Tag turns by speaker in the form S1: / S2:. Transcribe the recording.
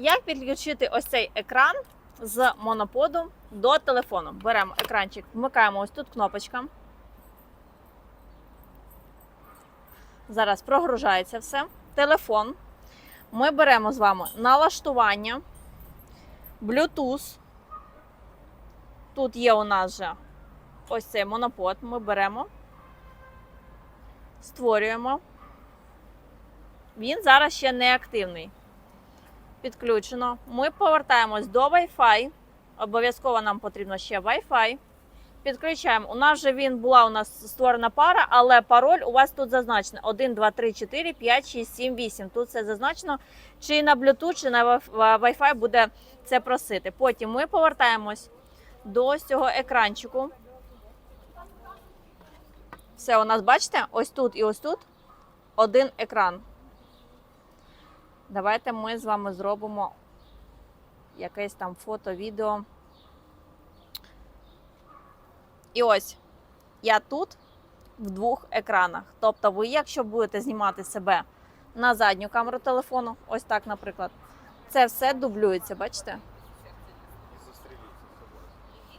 S1: Як підключити ось цей екран з моноподу до телефону? Беремо екранчик, вмикаємо ось тут кнопочка. Зараз прогружається все. Телефон. Ми беремо з вами налаштування, Bluetooth. Тут є у нас вже ось цей монопод. Ми беремо, створюємо. Він зараз ще не активний. Підключено. Ми повертаємось до Wi-Fi. Обов'язково нам потрібно ще Wi-Fi. Підключаємо. У нас вже він була у нас створена пара, але пароль у вас тут зазначено 1, 2, 3, 4, 5, 6, 7, 8. Тут все зазначено. Чи на Bluetooth, чи на Wi- Wi-Fi буде це просити. Потім ми повертаємось до цього екранчику. Все, у нас, бачите, ось тут і ось тут один екран. Давайте ми з вами зробимо якесь там фото, відео. І ось я тут в двох екранах. Тобто, ви, якщо будете знімати себе на задню камеру телефону, ось так, наприклад, це все дублюється, бачите?